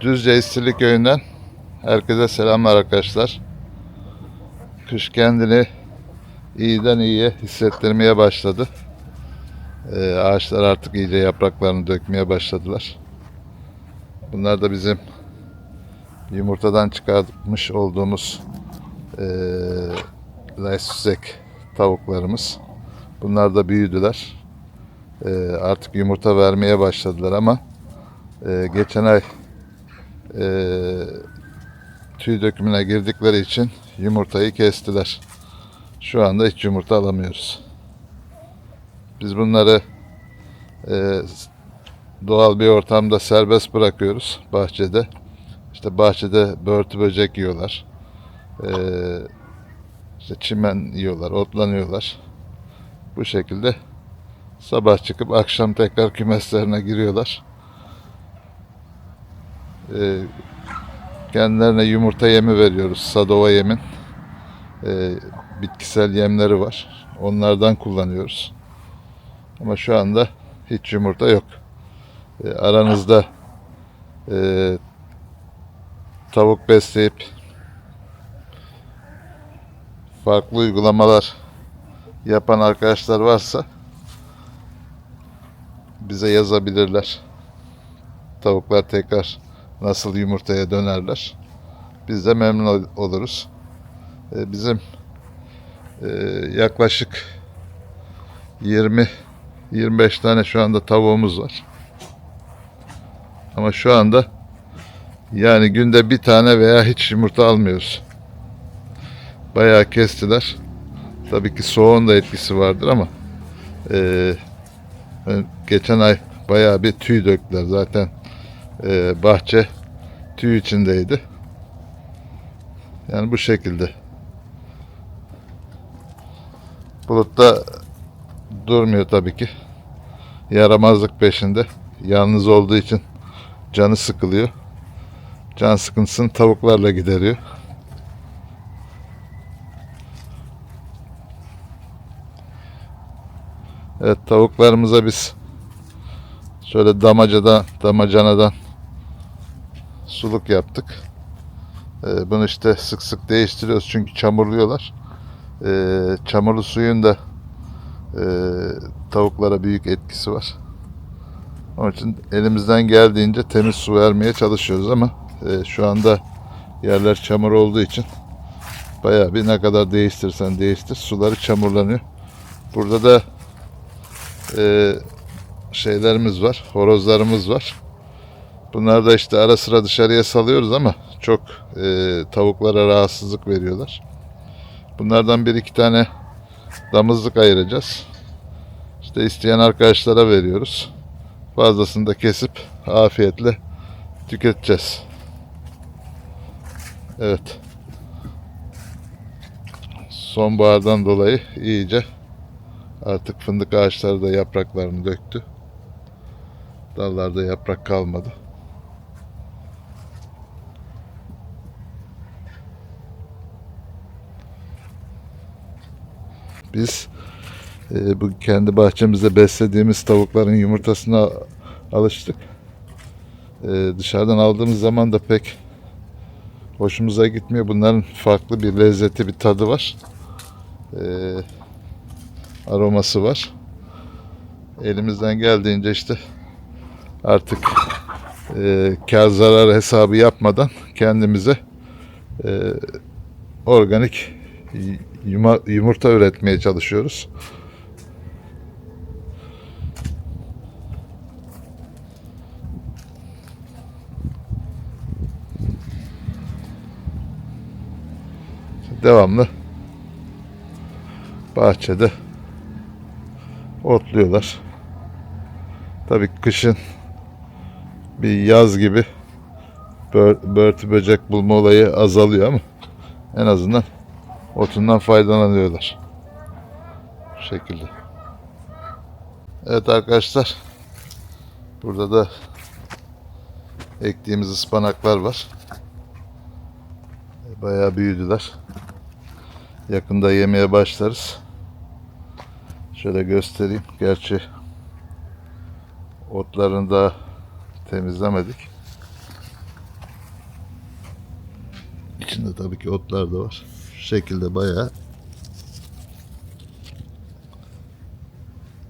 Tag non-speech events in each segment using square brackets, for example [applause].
Düzce İstirli Köyü'nden herkese selamlar arkadaşlar. Kış kendini iyiden iyiye hissettirmeye başladı. Ee, ağaçlar artık iyice yapraklarını dökmeye başladılar. Bunlar da bizim yumurtadan çıkartmış olduğumuz ee, Leissek tavuklarımız. Bunlar da büyüdüler. Ee, artık yumurta vermeye başladılar ama ee, geçen ay ee, tüy dökümüne girdikleri için yumurtayı kestiler. Şu anda hiç yumurta alamıyoruz. Biz bunları ee, doğal bir ortamda serbest bırakıyoruz bahçede. İşte bahçede börtü böcek yiyorlar. Ee, işte çimen yiyorlar, otlanıyorlar. Bu şekilde sabah çıkıp akşam tekrar kümeslerine giriyorlar. Ee, kendilerine yumurta yemi veriyoruz. Sadova yemin. Ee, bitkisel yemleri var. Onlardan kullanıyoruz. Ama şu anda hiç yumurta yok. Ee, aranızda e, tavuk besleyip farklı uygulamalar yapan arkadaşlar varsa bize yazabilirler. Tavuklar tekrar nasıl yumurtaya dönerler. Biz de memnun ol- oluruz. Ee, bizim e, yaklaşık 20 25 tane şu anda tavuğumuz var. Ama şu anda yani günde bir tane veya hiç yumurta almıyoruz. Bayağı kestiler. Tabii ki soğuğun da etkisi vardır ama e, geçen ay bayağı bir tüy döktüler zaten e, bahçe tüy içindeydi. Yani bu şekilde. Bulut da durmuyor tabii ki. Yaramazlık peşinde. Yalnız olduğu için canı sıkılıyor. Can sıkıntısını tavuklarla gideriyor. Evet tavuklarımıza biz şöyle damacadan, damacanadan suluk yaptık. Ee, bunu işte sık sık değiştiriyoruz çünkü çamurluyorlar. Ee, çamurlu suyun da e, tavuklara büyük etkisi var. Onun için elimizden geldiğince temiz su vermeye çalışıyoruz ama e, şu anda yerler çamur olduğu için bayağı bir ne kadar değiştirsen değiştir suları çamurlanıyor. Burada da e, şeylerimiz var, horozlarımız var. Bunlar da işte ara sıra dışarıya salıyoruz ama çok e, tavuklara rahatsızlık veriyorlar. Bunlardan bir iki tane damızlık ayıracağız. İşte isteyen arkadaşlara veriyoruz. Fazlasını da kesip afiyetle tüketeceğiz. Evet. Sonbahardan dolayı iyice artık fındık ağaçları da yapraklarını döktü. Dallarda yaprak kalmadı. Biz e, bu kendi bahçemizde beslediğimiz tavukların yumurtasına alıştık. E, dışarıdan aldığımız zaman da pek hoşumuza gitmiyor. Bunların farklı bir lezzeti, bir tadı var. E, aroması var. Elimizden geldiğince işte artık e, kar zarar hesabı yapmadan kendimize e, organik yumurta üretmeye çalışıyoruz. Devamlı bahçede otluyorlar. Tabii kışın bir yaz gibi bör- börtü böcek bulma olayı azalıyor ama en azından otundan faydalanıyorlar. Bu şekilde. Evet arkadaşlar. Burada da ektiğimiz ıspanaklar var. Bayağı büyüdüler. Yakında yemeye başlarız. Şöyle göstereyim. Gerçi otlarını da temizlemedik. içinde tabii ki otlar da var. Şu şekilde bayağı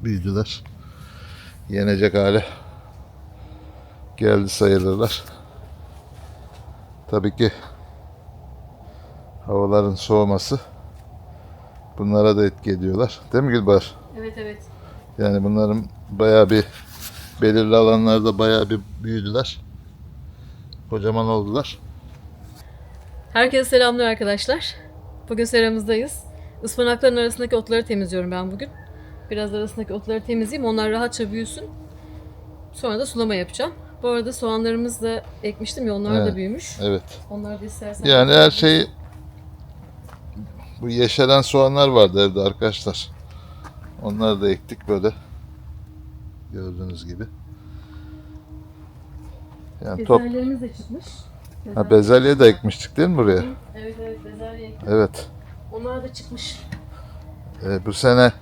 büyüdüler. Yenecek hale geldi sayılırlar. Tabii ki havaların soğuması bunlara da etki ediyorlar. Değil mi Gülbahar? Evet evet. Yani bunların bayağı bir belirli alanlarda bayağı bir büyüdüler. Kocaman oldular. Herkese selamlar arkadaşlar. Bugün seramızdayız. Ispanakların arasındaki otları temizliyorum ben bugün. Biraz arasındaki otları temizleyeyim. Onlar rahatça büyüsün. Sonra da sulama yapacağım. Bu arada soğanlarımızı da ekmiştim ya onlar da Evet. büyümüş. Evet. Onları da istersen. Yani her şey bu yeşeren soğanlar vardı evde arkadaşlar. Onları da ektik böyle. Gördüğünüz gibi. Yani top Bezelyelerimiz de çıkmış. Ha, bezelye de ekmiştik değil mi buraya? Evet evet bezelye ektim. Evet. Onlar da çıkmış. Ee, bu sene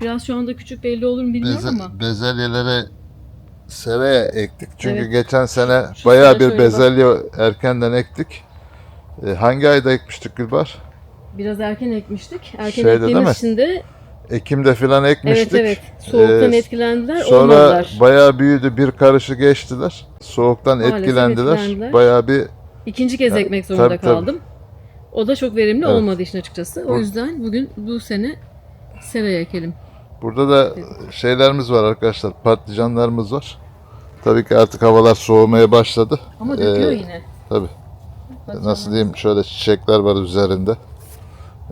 Biraz şu anda küçük belli olur mu bilmiyorum beze- ama. bezelyelere seraya ektik. Çünkü Evet. geçen sene Şu bayağı sene bir şöyle bezelye erkenden ektik. Ee, hangi ayda ekmiştik Gülbar? Biraz erken ekmiştik. Erken Şeyde değil mi? ektiğimiz için de Ekim'de filan ekmiştik. evet evet soğuktan Ee, etkilendiler Sonra olmadılar. bayağı büyüdü, bir karışı geçtiler. Soğuktan Maalesef etkilendiler. etkilendiler. Bayağı bir İkinci kez Ya, ekmek zorunda tabii, tabii. kaldım. O da çok verimli Evet. olmadı işin açıkçası. O Bu- yüzden bugün bu sene seraya ekelim. burada da şeylerimiz var arkadaşlar. Patlıcanlarımız var. Tabii ki artık havalar soğumaya başladı. Ama döküyor Ee, yine. Tabii. Nasıl diyeyim? Şöyle çiçekler var üzerinde.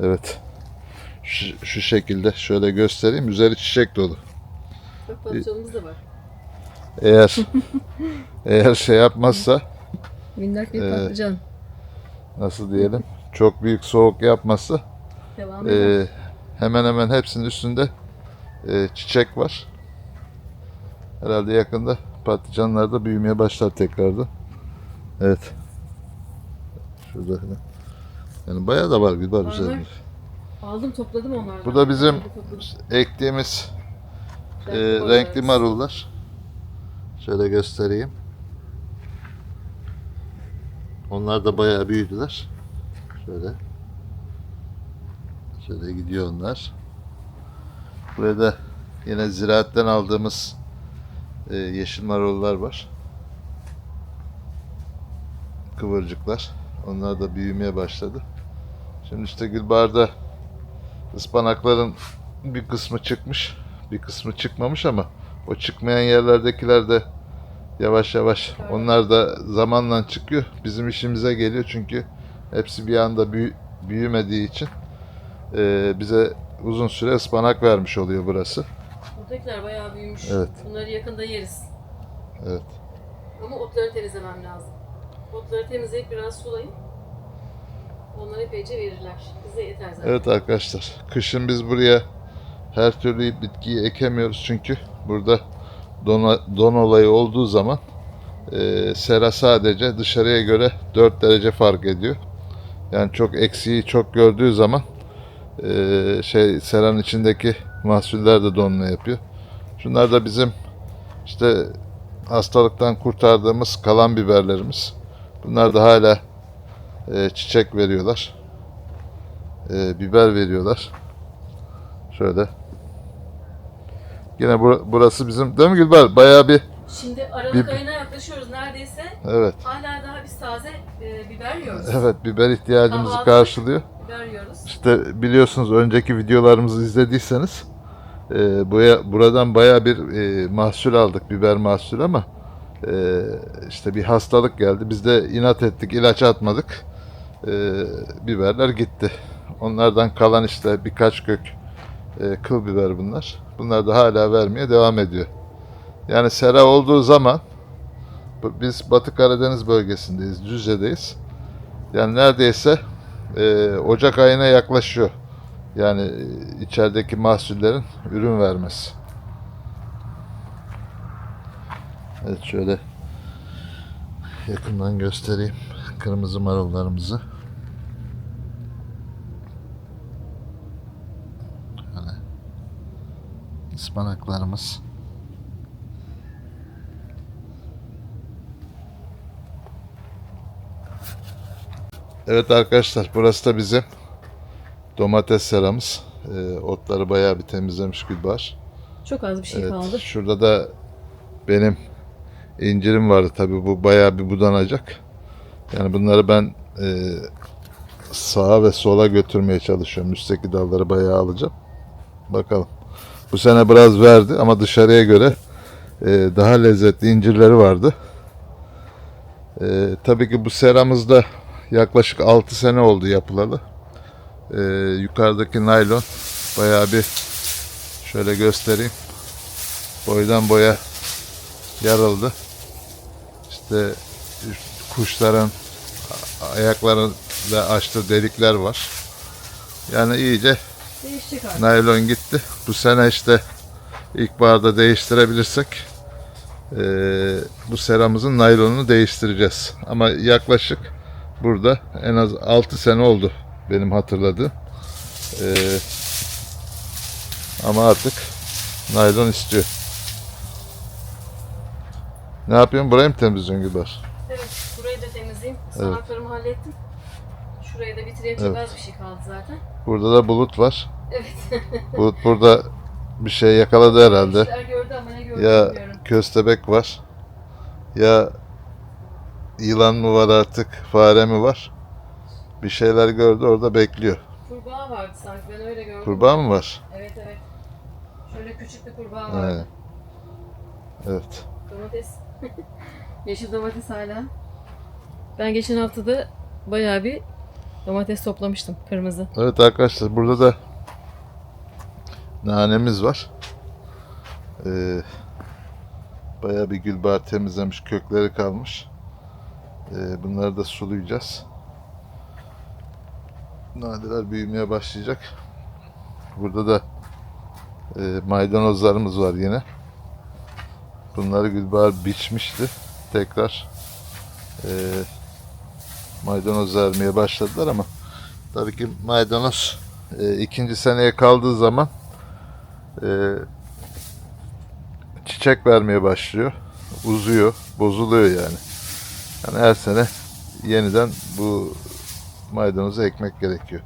Evet. Şu, şu şekilde şöyle göstereyim. Üzeri çiçek dolu. Bak patlıcanımız da var. Eğer [laughs] eğer şey yapmazsa Minnak bir Ee, patlıcan. nasıl diyelim? Çok büyük soğuk yapmazsa Devam. Ee, hemen hemen hepsinin üstünde e, çiçek var. Herhalde yakında patlıcanlar da büyümeye başlar tekrardan. Evet. Şurada. Yani bayağı da var Gülbar Var, üzerinde. Aldım topladım onlardan. Bu da bizim ektiğimiz e, Renkli marullar. Şöyle göstereyim. Onlar da bayağı büyüdüler. Şöyle. Şöyle gidiyor onlar. Buraya da yine ziraatten aldığımız e, yeşil marullar var. Kıvırcıklar. Onlar da büyümeye başladı. Şimdi işte Gülbahar'da ıspanakların bir kısmı çıkmış, bir kısmı çıkmamış ama o çıkmayan yerlerdekiler de yavaş yavaş onlar da zamanla çıkıyor. Bizim işimize geliyor çünkü hepsi bir anda büyü- büyümediği için eee, bize uzun süre ıspanak vermiş oluyor burası. Buradakiler bayağı büyümüş. Evet. Bunları yakında yeriz. Evet. Ama otları temizlemem lazım. Otları temizleyip biraz sulayayım. Onlar epeyce verirler. Bize yeter zaten. Evet arkadaşlar, kışın biz buraya her türlü bitkiyi ekemiyoruz çünkü burada don, don olayı olduğu zaman e, sera sadece dışarıya göre 4 derece fark ediyor. Yani çok eksiği çok gördüğü zaman e, şey seranın içindeki mahsuller de donma yapıyor. Şunlar da bizim işte hastalıktan kurtardığımız kalan biberlerimiz. Bunlar da hala e, çiçek veriyorlar e, biber veriyorlar. Şöyle. Yine bura- burası bizim değil mi Gülber? Bayağı bir Şimdi Aralık Bir- ayına yaklaşıyoruz neredeyse. evet. Hala daha biz taze e, biber yiyoruz. Evet biber ihtiyacımızı Kahvaltı- karşılıyor. Biber yiyoruz. İşte biliyorsunuz önceki videolarımızı izlediyseniz e, buraya, buradan bayağı bir e, mahsul aldık biber mahsulü ama e, işte bir hastalık geldi. Biz de inat ettik ilaç atmadık. E, biberler gitti. Onlardan kalan işte birkaç kök e, kıl biber bunlar. Bunlar da hala vermeye devam ediyor. Yani sera olduğu zaman biz Batı Karadeniz bölgesindeyiz, Düzce'deyiz. Yani neredeyse e, Ocak ayına yaklaşıyor. Yani e, içerideki mahsullerin ürün vermesi. Evet şöyle yakından göstereyim kırmızı marullarımızı. Şöyle ıspanaklarımız. Evet arkadaşlar burası da bizim domates seramız. Ee, otları bayağı bir temizlemiş Gülbahar. Çok az bir şey Evet, kaldı. şurada da benim incirim vardı. Tabii bu bayağı bir budanacak. Yani bunları ben e, sağa ve sola götürmeye çalışıyorum. Üstteki dalları bayağı alacağım. Bakalım. Bu sene biraz verdi ama dışarıya göre e, daha lezzetli incirleri vardı. E, tabii ki bu seramızda yaklaşık 6 sene oldu yapılalı. E, yukarıdaki naylon bayağı bir şöyle göstereyim boydan boya yarıldı. İşte kuşların ayaklarında açtığı delikler var. Yani iyice naylon gitti. Bu sene işte ilkbaharda değiştirebilirsek eee, bu seramızın naylonunu değiştireceğiz. Ama yaklaşık burada en az 6 sene oldu benim hatırladığım. Eee, ama artık naylon istiyor. Ne yapıyorsun? Burayı mı temizliyorsun Gübar? Evet, burayı da temizleyeyim. Sanatlarımı hallettim. Şurayı da bitireyim. Çok Evet. az bir şey kaldı zaten. Burada da bulut var. Evet. [laughs] Bulut burada bir şey yakaladı herhalde. İşler gördü ama ne gördü Ya bilmiyorum. köstebek var. Ya yılan mı var artık, fare mi var? Bir şeyler gördü orada bekliyor. Kurbağa vardı sanki. Ben öyle gördüm. Kurbağa mı var? Evet evet. Şöyle küçük bir kurbağa vardı. Evet. Evet. Domates. [laughs] Yeşil domates hala. Ben geçen hafta da bayağı bir domates toplamıştım. Kırmızı. Evet arkadaşlar burada da nanemiz var. Ee, bayağı bir gülbahar temizlemiş, kökleri kalmış. Ee, bunları da sulayacağız. Naneler büyümeye başlayacak. Burada da e, maydanozlarımız var yine. Bunları Gülbahar biçmişti. Tekrar e, maydanoz vermeye başladılar ama Tabii ki maydanoz e, ikinci seneye kaldığı zaman e, çiçek vermeye başlıyor. Uzuyor, bozuluyor yani. Yani her sene yeniden bu maydanozu ekmek gerekiyor.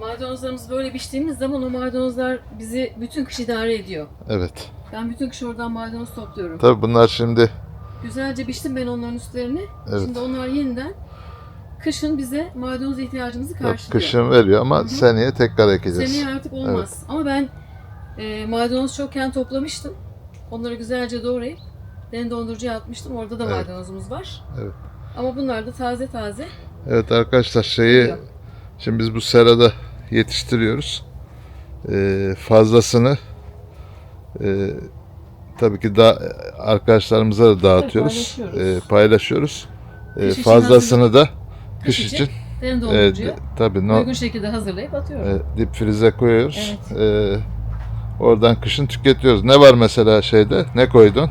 Maydanozlarımızı böyle biçtiğimiz zaman o maydanozlar bizi bütün kış idare ediyor. Evet. Ben bütün kış oradan maydanoz topluyorum. Tabii bunlar şimdi Güzelce biçtim ben onların üstlerini. Evet. Şimdi onlar yeniden kışın bize maydanoz ihtiyacımızı karşılıyor. kışın veriyor ama Hı hı. seneye tekrar ekeceğiz. Seneye artık olmaz. Ama ben e, maydanoz çokken toplamıştım. Onları güzelce doğrayıp den dondurucuya atmıştım. Orada da Evet. maydanozumuz var. Evet. Ama bunlar da taze taze. Evet arkadaşlar şeyi Yok. şimdi biz bu serada yetiştiriyoruz. Ee, fazlasını e, tabii ki da arkadaşlarımıza da dağıtıyoruz. paylaşıyoruz. Ee, paylaşıyoruz. Ee, Kış için fazlasını da kış Kış için için e, dondurucuya de- tabii no, uygun şekilde hazırlayıp atıyorum. e, dip frize koyuyoruz. Ee, oradan kışın tüketiyoruz. Ne var mesela şeyde? Ne koydun?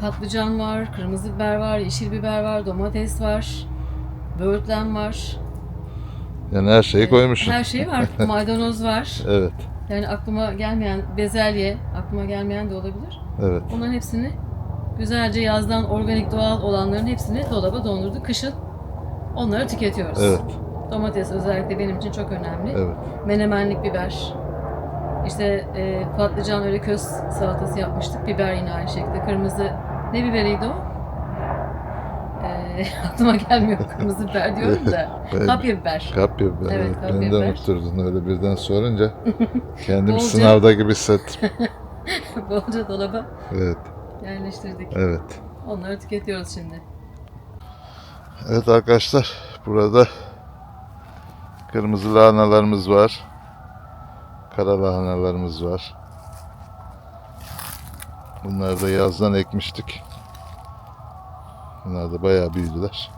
Patlıcan var, kırmızı biber var, yeşil biber var, domates var, böğürtlen var. Yani her şeyi koymuşsun. Her şey var. [laughs] Maydanoz var. Evet. Yani aklıma gelmeyen bezelye, aklıma gelmeyen de olabilir. Evet. Onların hepsini güzelce yazdan organik doğal olanların hepsini dolaba dondurduk. Kışın onları tüketiyoruz. Evet. Domates özellikle benim için çok önemli. Evet. Menemenlik biber. İşte e, patlıcan öyle köz salatası yapmıştık. Biber yine aynı şekilde. Kırmızı ne biberiydi o? E, [laughs] aklıma gelmiyor kırmızı biber diyorum da. [laughs] Kapya biber. Kapya biber. Evet, Evet, kapya beni de biber. unutturdun öyle birden sorunca. [laughs] Kendimi Bolca. sınavda gibi hissettim. Bolca dolaba Evet. yerleştirdik. Evet. Onları tüketiyoruz şimdi. Evet arkadaşlar burada kırmızı lahanalarımız var. Kara lahanalarımız var. Bunları da yazdan ekmiştik. Bunlar da bayağı büyüdüler.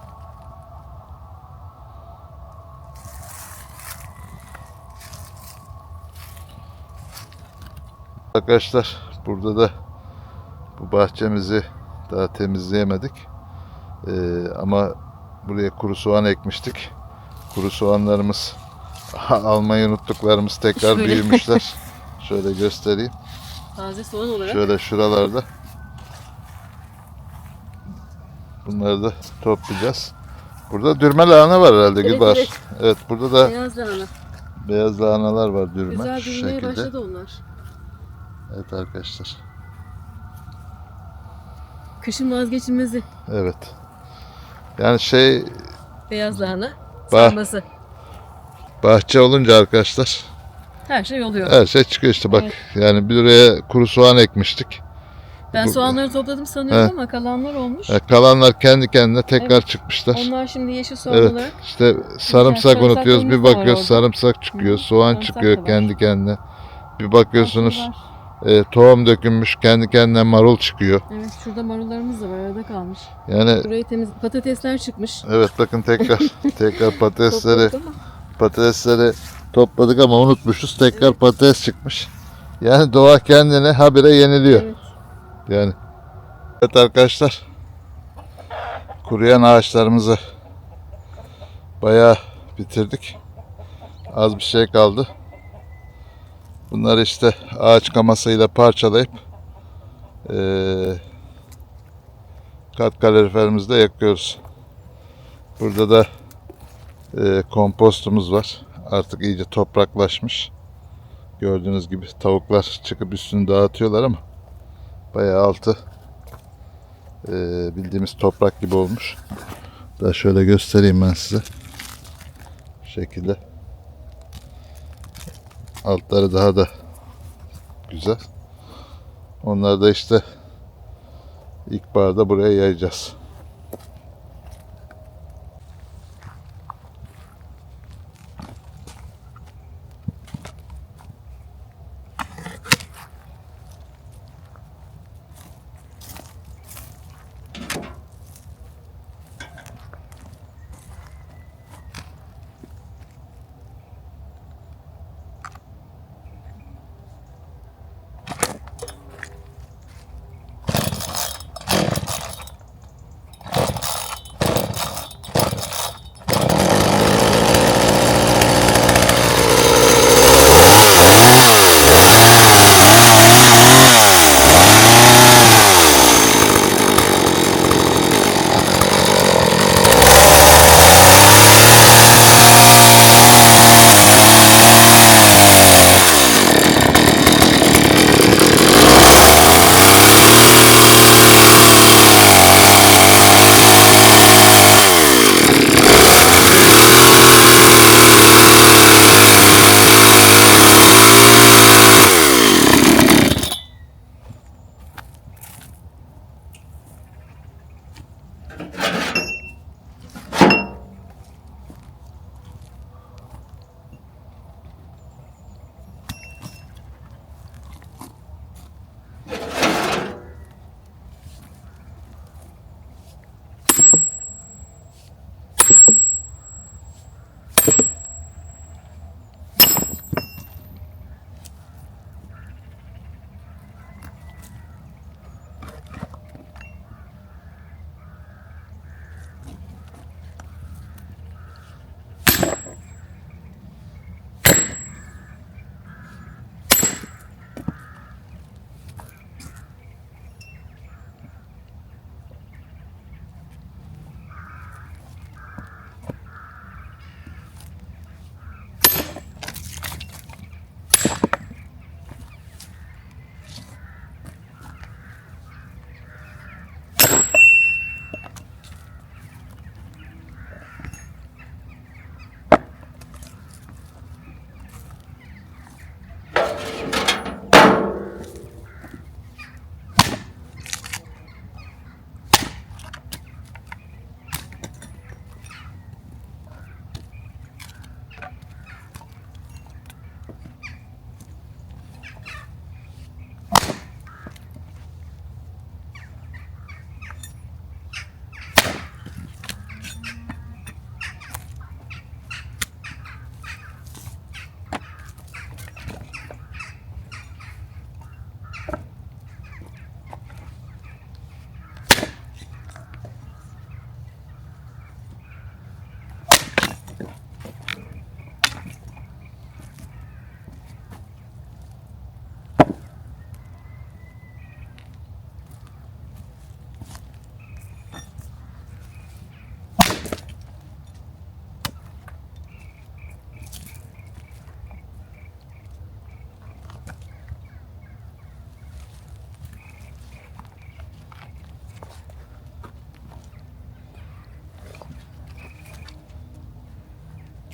Arkadaşlar burada da bu bahçemizi daha temizleyemedik. Ee, ama buraya kuru soğan ekmiştik. Kuru soğanlarımız [laughs] almayı unuttuklarımız tekrar Şöyle. büyümüşler. Şöyle göstereyim. Taze soğan olarak Şöyle şuralarda. Bunları da toplayacağız. Burada dürme lahana var herhalde Evet, Gülbahar. evet. Evet burada da Beyaz lahana. beyaz lahanalar var dürme. Güzel Şu şekilde. başladı onlar. Evet arkadaşlar. Kışın vazgeçilmezi. Evet. Yani şey Beyaz lahana. Bah- Sarması. bahçe olunca arkadaşlar Her şey oluyor. her şey çıkıyor işte bak. Evet. Yani bir oraya kuru soğan ekmiştik. Ben Bu- soğanları topladım sanıyorum He. ama kalanlar olmuş. E, kalanlar kendi kendine tekrar çıkmışlar. Onlar şimdi yeşil soğan Evet. olarak. İşte sarımsak unutuyoruz. Bir bakıyoruz sarımsak çıkıyor. Hı, Soğan sarımsak çıkıyor kendi kendine. Bir bakıyorsunuz. E, tohum dökülmüş kendi kendine marul çıkıyor. Evet şurada marullarımız da var arada kalmış. Yani Burayı temiz patatesler çıkmış. evet bakın tekrar [laughs] tekrar patatesleri Topladık ama patatesleri topladık ama unutmuşuz. Tekrar patates çıkmış. Yani doğa kendine habire yeniliyor. Evet. Yani. Evet arkadaşlar. Kuruyan ağaçlarımızı bayağı bitirdik. Az bir şey kaldı. Bunları işte ağaç kamasıyla parçalayıp eee kat kaloriferimizde yakıyoruz. Burada da eee, kompostumuz var. Artık iyice topraklaşmış. Gördüğünüz gibi tavuklar çıkıp üstünü dağıtıyorlar ama bayağı altı eee, bildiğimiz toprak gibi olmuş. Da şöyle göstereyim ben size. Bu şekilde. Altları daha da güzel. Onları da işte ilkbaharda buraya yayacağız.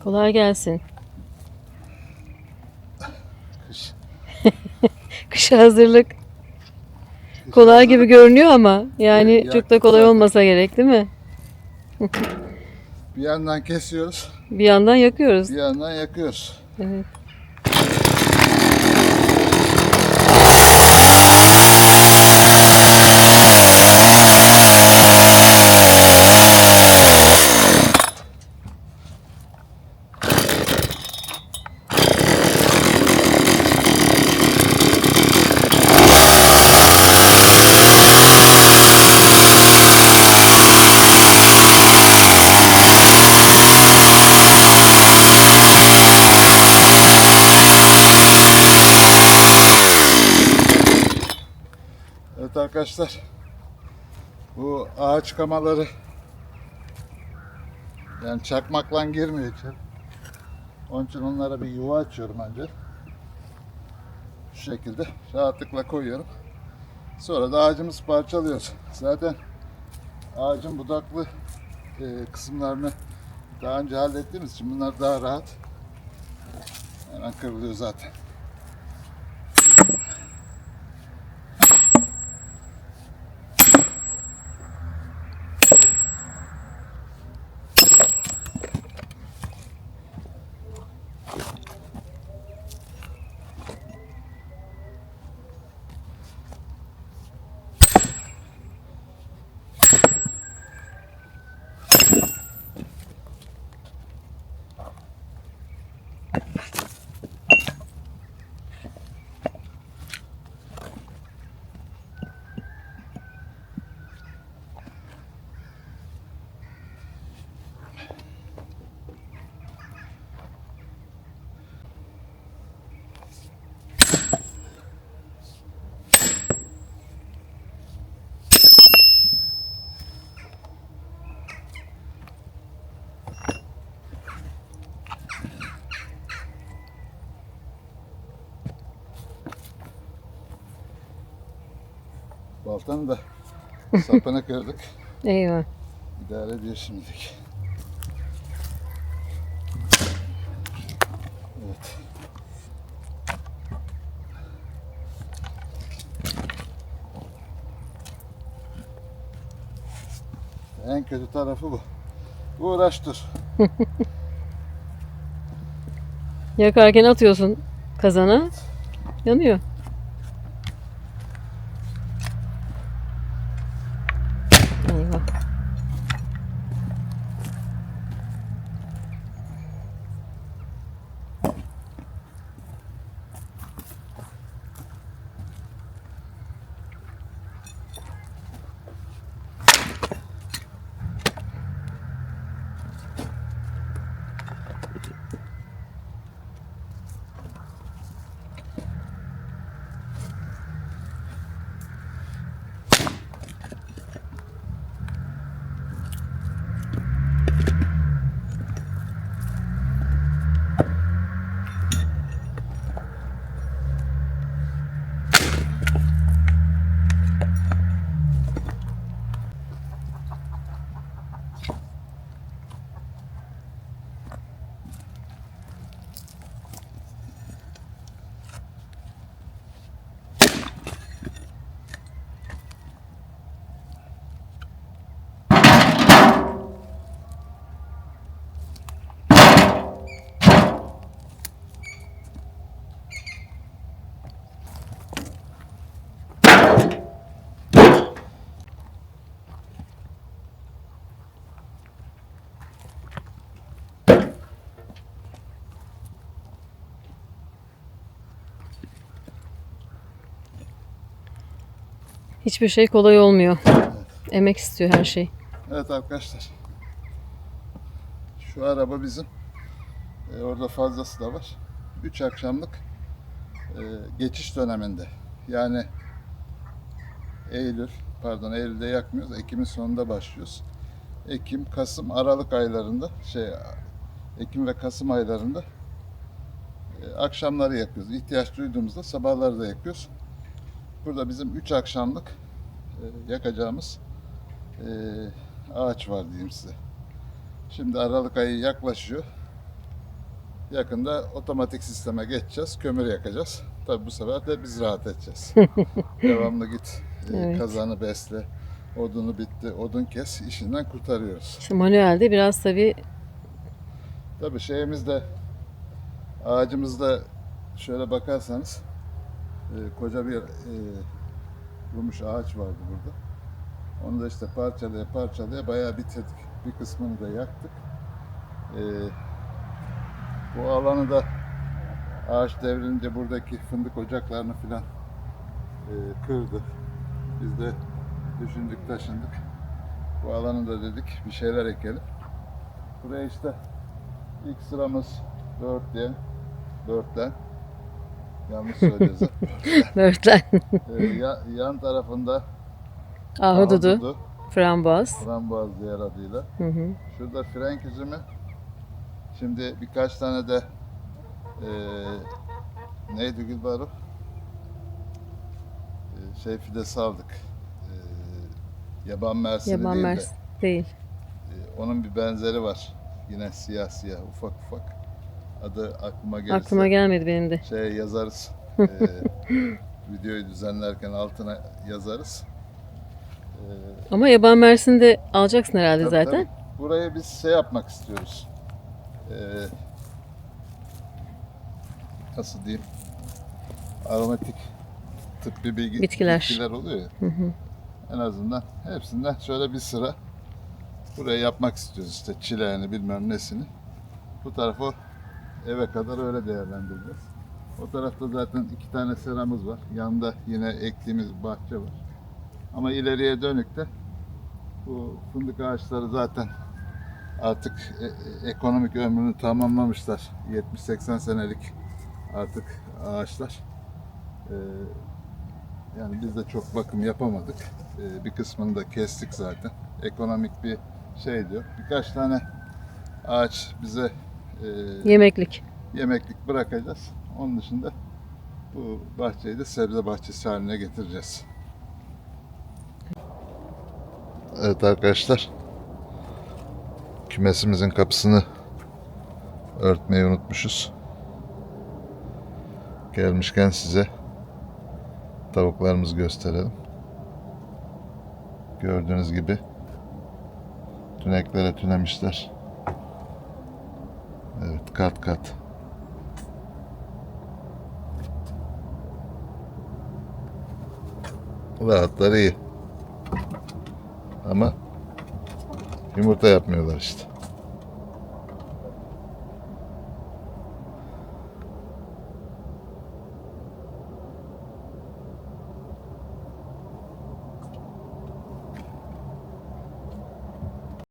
Kolay gelsin. Kış. [laughs] Kışa hazırlık. Kolay gibi görünüyor ama yani Ya- çok da kolay olmasa gerek değil mi? Bir yandan kesiyoruz, Bir yandan yakıyoruz. bir yandan yakıyoruz. Evet. Evet arkadaşlar. Bu ağaç kamaları yani çakmakla girmiyor içeri. Onun için onlara bir yuva açıyorum önce. Şu şekilde rahatlıkla koyuyorum. Sonra da ağacımızı parçalıyoruz. Zaten ağacın budaklı e, kısımlarını daha önce hallettiğimiz için bunlar daha rahat. Hemen kırılıyor zaten. Baltanın da sapını kırdık. [laughs] Eyvah. İdare ediyor şimdilik. Evet. En kötü tarafı bu. Uğraştır. [laughs] Yakarken atıyorsun kazana. Yanıyor. Eyvah. Hiçbir şey kolay olmuyor. Emek istiyor her şey. Evet arkadaşlar. Şu araba bizim. Ee, orada fazlası da var. 3 akşamlık e, geçiş döneminde. Yani Eylül, pardon Eylül'de yakmıyoruz. Ekim'in sonunda başlıyoruz. Ekim, Kasım, Aralık aylarında şey Ekim ve Kasım aylarında e, akşamları yakıyoruz. İhtiyaç duyduğumuzda sabahları da yakıyoruz. Burada bizim 3 akşamlık e, yakacağımız e, ağaç var diyeyim size. Şimdi Aralık ayı yaklaşıyor. Yakında otomatik sisteme geçeceğiz. Kömür yakacağız. Tabi bu sefer de biz rahat edeceğiz. [laughs] Devamlı git. e, Evet. Kazanı besle. Odunu bitti. Odun kes. işinden kurtarıyoruz. İşte manuelde biraz tabii Tabi şeyimizde ağacımızda şöyle bakarsanız e, koca bir e, kurumuş ağaç vardı burada. Onu da işte parçalaya parçalaya bayağı bitirdik. Bir kısmını da yaktık. E, bu alanı da ağaç devrilince buradaki fındık ocaklarını filan e, kırdı. Biz de düşündük taşındık. Bu alanı da dedik bir şeyler ekelim. Buraya işte İlk sıramız böğürtlen. Böğürtlen. Yanlış söylüyoruz. böğürtlen, [laughs] ee, ya- yan tarafında ahududu, ahududu, frambuaz. frambuaz diğer adıyla. Hı hı. Şurada frenk üzümü. Şimdi birkaç tane de ee, neydi Gülbaro? Ee, şey fidesi aldık. Ee, yaban mersini Yaban değil de. mers değil. ee, onun bir benzeri var. Yine siyah siyah ufak ufak. Adı aklıma gelirse. Aklıma gelmedi benim de. şey yazarız. [laughs] Ee, videoyu düzenlerken altına yazarız. Ee, Ama yaban mersini de alacaksın herhalde tabii, zaten. tabii. Buraya biz şey yapmak istiyoruz. Ee, nasıl diyeyim? Aromatik tıbbi bilgi, Bitkiler. bitkiler oluyor ya. Hı hı. En azından hepsinden şöyle bir sıra buraya yapmak istiyoruz işte çileğini bilmem nesini. Bu tarafı eve kadar öyle değerlendireceğiz. O tarafta zaten iki tane seramız var. Yanında yine ektiğimiz bahçe var. Ama ileriye dönük de bu fındık ağaçları zaten artık e- e- ekonomik ömrünü tamamlamışlar. 70-80 senelik artık ağaçlar. Ee, yani biz de çok bakım yapamadık. Bir kısmını da kestik zaten. Ekonomik bir şey diyor. Birkaç tane ağaç bize e, Yemeklik. yemeklik bırakacağız. Onun dışında bu bahçeyi de sebze bahçesi haline getireceğiz. Evet arkadaşlar. Kümesimizin kapısını örtmeyi unutmuşuz. Gelmişken size tavuklarımızı gösterelim. Gördüğünüz gibi tüneklere tünemişler. Evet kat kat. Rahatları iyi. Ama yumurta yapmıyorlar işte.